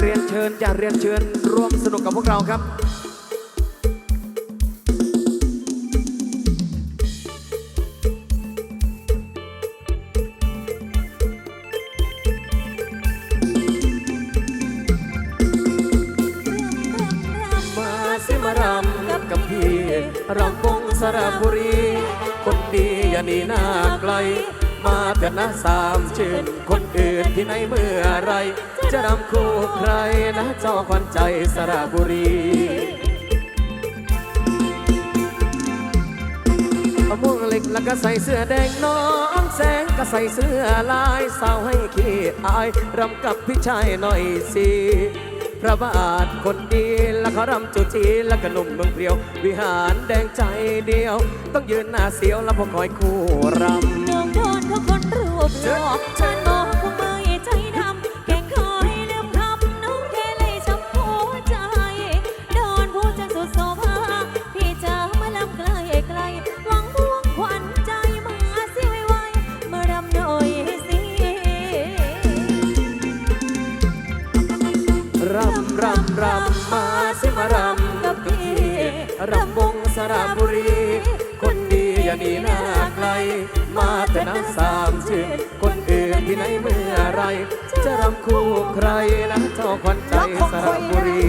เรียนเชิญจะเรียนเชิญร่วมสนุกกับพวกเราครับมาสิมารำกับพี่รำวงสระบุรี คนดีอย่าหนีหน้าไกล มาเถิดนะสามชื่นคนอื่นที่ไหนเมื่อไร จะรำคู่ใครนะเจ้าขวัญใจสระบุรีมะม่วงเหล็กแล้วก็ใส่เสื้อแดงน้องแสงก็ใส่เสื้อลายสาวให้ขี้อายรำกับพี่ชายหน่อยสิพระบาทคนดีแล้วเขารำจุจีแล้วก็นุ่มเมืองเปรียว วิหารแดงใจเดียว ต้องยืนหน้าเสียวแล้วพอคอยคู่รำ น้องโดนเขาคนรูปหล่อชานโมคงไม่ใจดำแกงคอยลืมคำน้องแค่เลยช้ำหัวใจ โดนผู้จันสุดโซภาพี่จะมาลำไกลไกลหวังพวงขวัญใจมาสิไวไวมารำหน่อยสิรำรำรำมาสิมารำกับพี่รำวงสระบุรี คนดีอย่าหนีหน้ มาแต่น้ำสามชื่นคนอื่นที่ไหนเมื่อไร จะรำคู่ใครนะเจ้าขวัญใจสระบุรี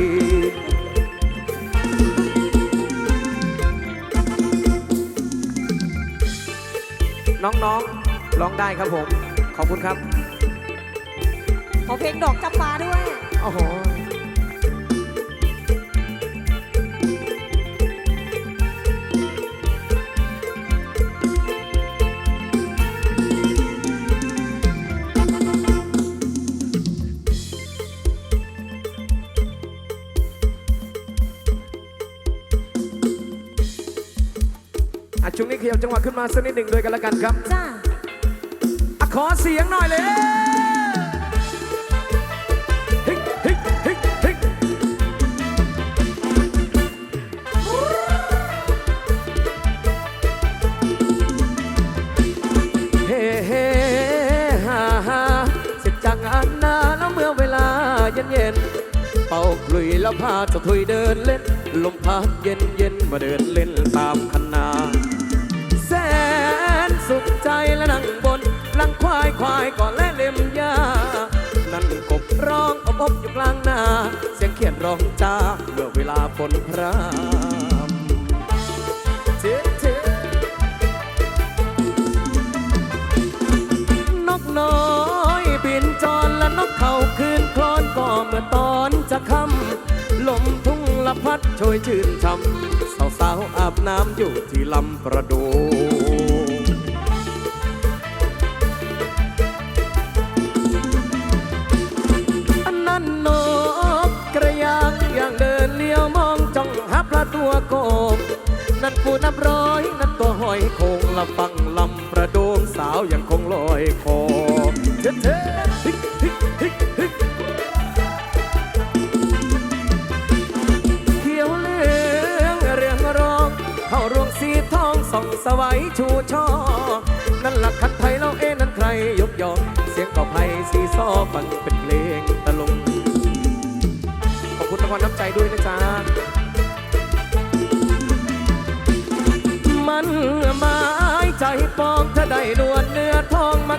น้องๆร้องได้ครับผม ขอบคุณครับ ขอเพลงดอกจำปาด้วย โอ้โห อะช่วงนี้ขยับจังหวะขึ้นมาสักนิดหนึ่งด้วยกันละกันครับจ้าอะขอเสียงหน่อยเลยฮิกฮิกฮิกฮิกเฮ้เฮ้ฮ่าฮ่าเสร็จจากงานนาแล้วเมื่อเวลาเย็นเย็นๆเป่าคลุยแล้วพาเจะถุยเดินเล่น ลมพัดเย็นเย็นๆมาเดินเล่นตามคันนา งบนหลังควายควายก่อนและเล็มหญ้านั่นกบร้องอบอบอยู่กลางนา เสียงเขียนร้องจ้าเมื่อเวลาฝนพรำเจ๊เจ๊นกน้อยบินจรและนกเขาคืนคลอนก็เมื่อตอนจะค่ำลมทุ่งละพัดโชยชื่นช่ำสาวๆอาบน้ำอยู่ที่ลำประดู นั่นปูน้ำร้อยนั่นตัวหอยคงละฟังลำประโดงสาวยังคงลอยคอเท่เท่ฮิกฮิกฮิกฮิกเขียวเหลืองเรียงร้องเข้ารวงสีทองส่องสวัยชูช่อนั่นหลักคันไทยเราเอ้นั่นใครยกยองเสียงก็ไพสีซอฟังเป็นเพลงตะลุงขอบคุณรางวัลน้ำใจด้วยนะจ๊ะ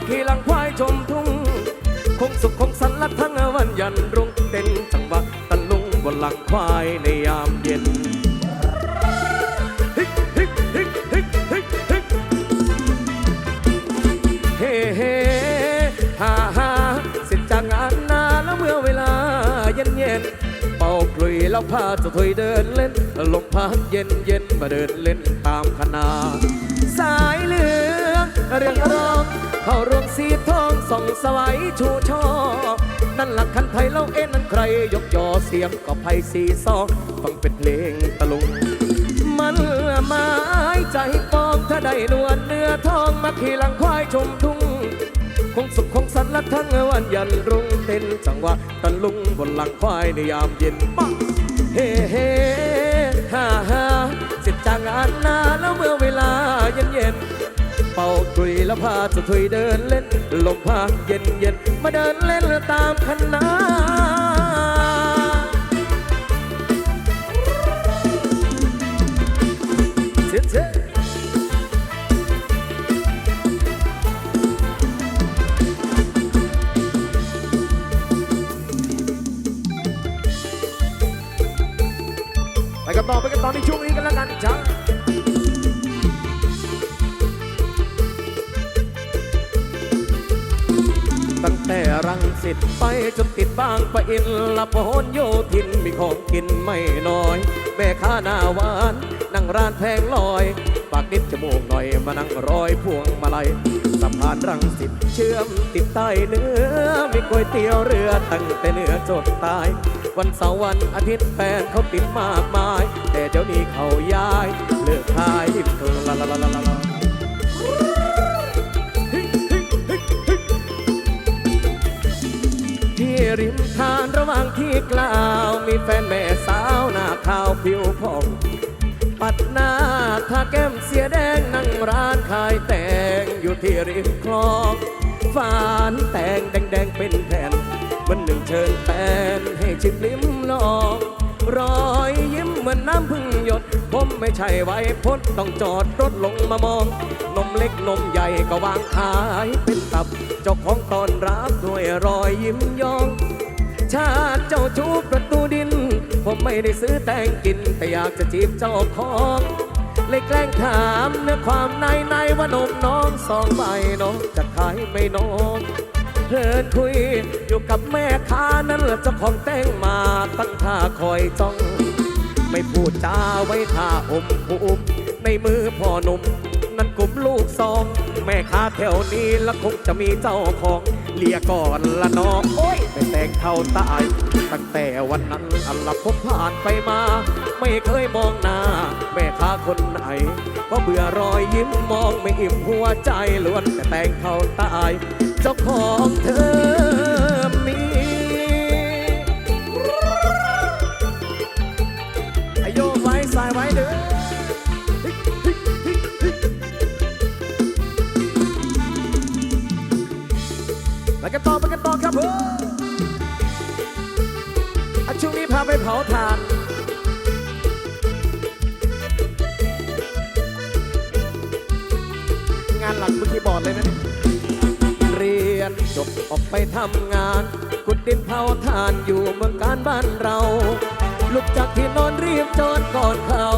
ขี่หลังควายชมทุ่ง คงสุขคงสันลัดทั้งวันยันรุ่งเต้นจังหวะตะลุงบนหลังควายในยามเย็นเฮ้เฮ้ฮ่าฮ่าเสร็จจากงานนาแล้วเมื่อเวลาเย็นเย็นเป่าคลุยแล้วพาเจะถอยเดินเล่นลมพัดเย็นเย็นมาเดินเล่นตามคณะสายเหลือ เรียงร้องเข้ารวงสีทองส่องสวัยชูช่อนั่นหลักคันไทยเล่าเอ็นนั้นใคร ยกยอเสียงก็ไพสีซองฟังเป็นเพลงตะลุง มันหมายใจปองถ้าได้นวลเนื้อทองมาขี่หลังควายชมทุ่งคงสุขคงสันและทั้งวันยันรุ่งเต้นจังหวะตะลุงบนหลังควายในยามเย็นปังเฮ้เฮ้ฮ่าฮ่าเสร็จจากงานนาแล้วเมื่อเวลาเย็นเย็น เป่าถุยแล้วพาจะถุยเดินเล่น ลมพัดเย็นเย็นมาเดินเล่นตามคณะ ตั้งแต่รังสิตไปจนติดบางปะอินละพหนโยธินมีของกินไม่น้อย แม่ค้าหน้าหวานนั่งร้านแพงลอย ปากนิดจมูกหน่อยมานั่งรอยพวงมาลัยสะพานรังสิตเชื่อมติดใต้เนื้อมีก๋วยเตี๋ยวเรือตั้งแต่เหนือจดใตายวันเสาร์วันอาทิตย์แฟนเขาติดมากมาย แต่เดี๋ยวนี้เขาย้ายเลิกขายเธอละละละละละ ริมทานระหว่างที่กล่าว มีแฟนแม่สาวหน้าขาวผิวผ่อง ปัดหน้าทาแก้มเสียแดงนั่งร้านขายแต่งอยู่ที่ริมคลองฝานแต่งแดงๆเป็นแผ่นวันหนึ่งเชิญแฟนให้ชิมลิ้มลองรอยยิ้มเหมือนน้ำพึ่งหยด ผมไม่ใช่ไวยพจน์ต้องจอดรถลงมามอง นมเล็กนมใหญ่ก็วางขายเป็นตับ เจ้าของตอนรับด้วยรอยยิ้มยอง ชาติเจ้าชู้ประตูดิน ผมไม่ได้ซื้อแต่งกิน แต่อยากจะจีบเจ้าของเลยแกล้งถามเนื้อความในในว่านมน้องสองใบน้องจะขายไม่น้องเพลินคุยอยู่กับแม่ค้านั้นและเจ้าของแต่งมาตั้งท่าคอยจ้อง ไม่พูดจาไว้ท่าอมอุบในมือพ่อหนุ่ม นั่นกลุ่มลูกซอง แม่ค้าแถวนี้ละคงจะมีเจ้าของเลียก่อนละน้องโอ้ยไม่แต่งเข้าตายตั้งแต่วันนั้นอันละพบผ่านไปมา ไม่เคยมองหน้า แม่ค้าคนไหนเพราะเบื่อรอยยิ้มมองไม่อิ่มหัวใจล้วนแต่แต่งเข้าตาย เจ้าของเธอ ไปทำงาน กุดดินเผาถ่านอยู่เมืองการบ้านเราลุกจากที่นอนรีบจอดก่อนเขา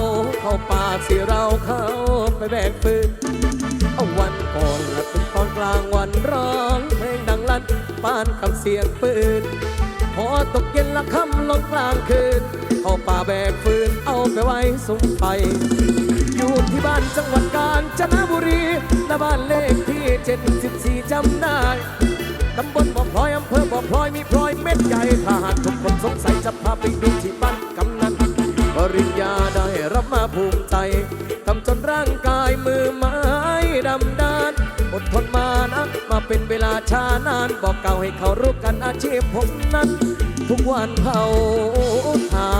เข้าป่าสิเราเข้าไปแบกฟืนเอาวันก่อนละถึงตอนกลางวันร้องเพลงดังลั่นปานกับเสียงปืน พอตกเย็นละค่ำลงกลางคืน เข้าป่าแบกฟืนเอาไปไว้สุมไฟอยู่ที่บ้านจังหวัดกาญจนบุรีและบ้านเลขที่ 74จำได้ ตำบลบ่อพลอยอำเภอบ่อพลอยมีพลอยเม็ดใหญ่ถ้าหากทุกคนสงสัยจะพาไปดูที่บ้านกำนันปริญญาได้รับมาภูมิใจทำจนร่างกายมือไม้ดำดานอดทนมานะมาเป็นเวลาช้านานบอกเก่าให้เขารู้กันอาชีพผมนั้น ทุกวันเผาทา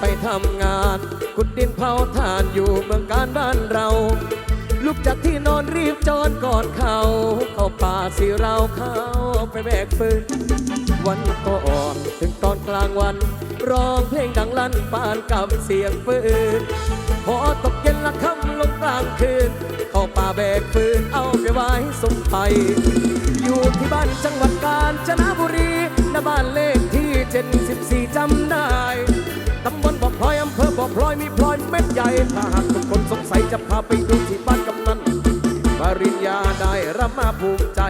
ไปทำงาน ขุดดินเผาถ่านอยู่เมืองการบ้านเรา ลุกจากที่นอนรีบจอนก่อนเขา เข้าป่าสิเราเข้าไปแบกฟืน วันก็อ่อนถึงตอนกลางวัน ร้องเพลงดังลั่นปานกับเสียงปืนพอตกเย็นละค่ำลงกลางคืน เข้าป่าแบกฟืนเอาไปไว้สมไฟอยู่ที่บ้านจังหวัดกาญจนบุรีณบ้านเลขที่ 74จำได้ ตำบลบ่อพลอยอำเภอบ่อพลอยมีพลอยเม็ดใหญ่ถ้าหากทุกคนสงสัยจะพาไปดูที่บ้านกำนันปริญญาได้รับมาภูมิใจ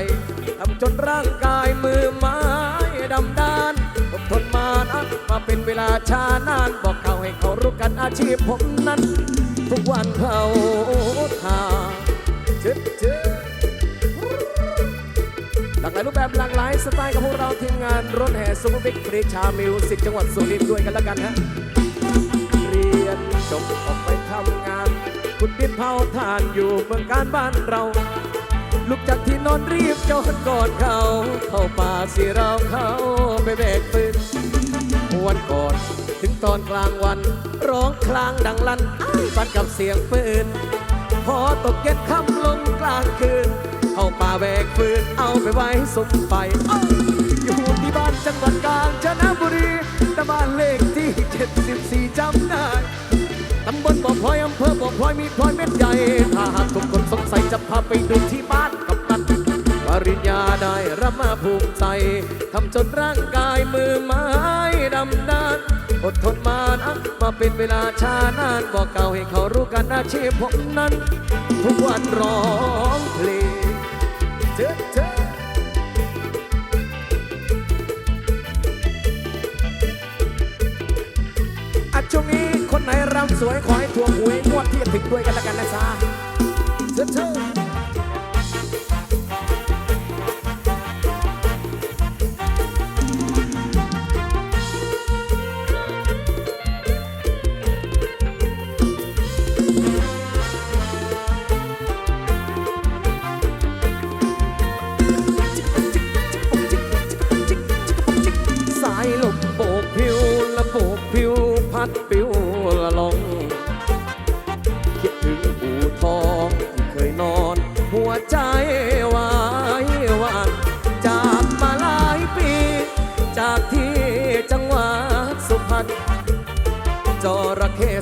ทำจนร่างกายมือไม้ดำดานผมทนมานะมาเป็นเวลาช้านาน บอกเขาให้เขารู้กันอาชีพผมนั้น ทุกวันเขาทา สไตล์กับพวกเราทีมงานรถแห่ซูเปอร์บิ๊กฟรีชามิวสิกจังหวัดสุรินทร์ด้วยกันแล้วกันฮะเรียนจบออกไปทำงานขุดดินเผาถ่านอยู่เมืองการบ้านเราลุกจากที่นอนรีบจอดกอนเขาเข้าป่าสิเราเข้าไปแบกปืนวันก่อนถึงตอนกลางวัน ร้องคลางดังลั่นปัดกับเสียงปืนพอตกเย็นค่ำลงกลางคืน เข้าป่าแบกฟืนเอาไปไว้สมไฟออยู่ที่บ้านจังหวัดกาญจนบุรีต่บ้านเลขที่ 74จำได้ตำบลบ่อพลอยอำเภอบ่อพลอยมีพลอยเม็ดใหญ่ถ้าหากทุกคนสงสัยจะพาไปดูที่บ้านกับนันปริญญาได้รับมาภูมิใจทำจนร่างกายมือไม้ดำดานอดทนมานะมาเป็นเวลาชานานบอกเก่าให้เขารู้กันอาชีพผมนั้น ทุกวันร้องเพลง เจ๊เจ๊ช่วงนี้คนไหนรำสวยขอให้ทวงหวยงวดที่จะถึงด้วยกันละกันนะจ๊ะ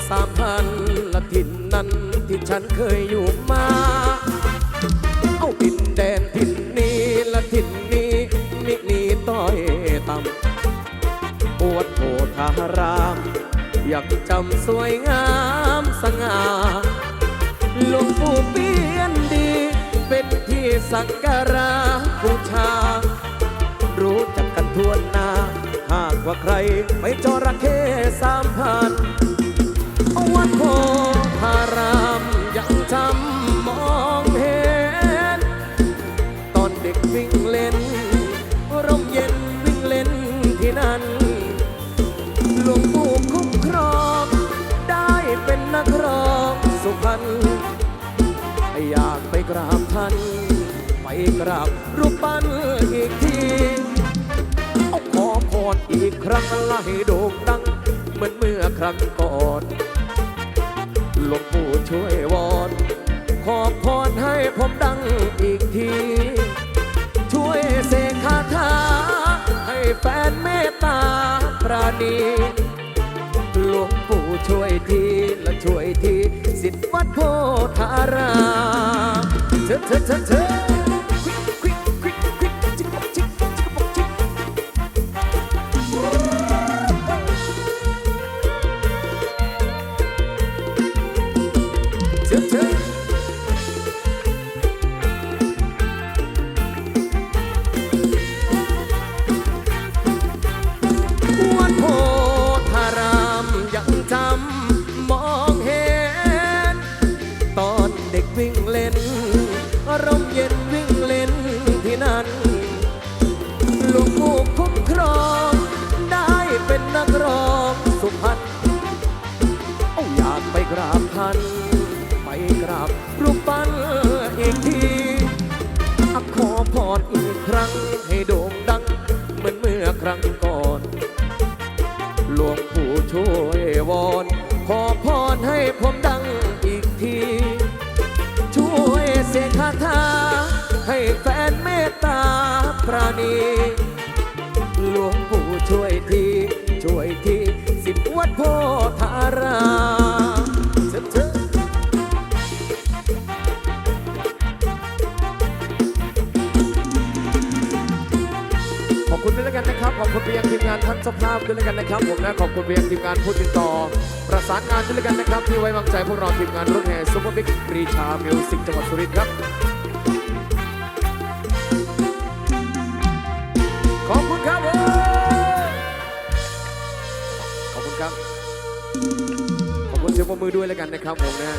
สามพันละถิ่นนั้นที่ฉันเคยอยู่มา เอาดินแดนถิ่นนี้ละถิ่นนี้มินีต้อยต่ำปวดโพธาราม อยากจำสวยงามสง่าหลวงปู่เปียนดี เป็นที่สักการะบูชา รู้จักกันทั่วหน้าหากว่าใครไม่จระเข้สามพัน พารามยังจำมองเห็น ตอนเด็กวิ่งเล่น ร่มเย็นวิ่งเล่นที่นั่น หลวงปู่คุ้มครองได้เป็นนักร้องสุพรรณอยากไปกราบท่าน ไปกราบรูปปั้นอีกทีเอาขอพรอีกครั้งละให้โด่งดัง เหมือนเมื่อครั้งก่อน หลวงปู่ช่วยวอน ขอพรให้ผมดังอีกที ช่วยเสกคาถาให้แฟนเมตตาปราณีหลวงปู่ช่วยทีและช่วยที สิทธิ์วัดโพธารามเธอเธอเธอ หลวงปู่ช่วยวอนขอพรให้ผมดังอีกที ช่วยเสกคาถาให้แฟนเมตตาปราณี หลวงปู่ช่วยที ช่วยที สิบวัดโพธาราม นะครับขอบคุณไปยังทีมงานท่านเจ้าภาพด้วยแล้วกันนะครับ ผมนะขอบคุณไปยังทีมงานผู้ติดต่อ ประสานงานด้วยแล้วกันนะครับ ที่ไว้วางใจพวกเราทีมงานรถแห่ซุปเปอร์บิ๊กปรีชามิวสิกจังหวัดสุรินทร์ครับขอบคุณครับขอบคุณครับ ขอบคุณเสียงปรบมือด้วยแล้วกันนะครับผมนะ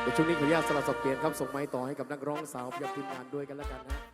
เดี๋ยวช่วงนี้ขออนุญาตสลับสับเปลี่ยนครับส่งไม้ต่อให้กับนักร้องสาวประจำทีมงานด้วยกันแล้วกันนะ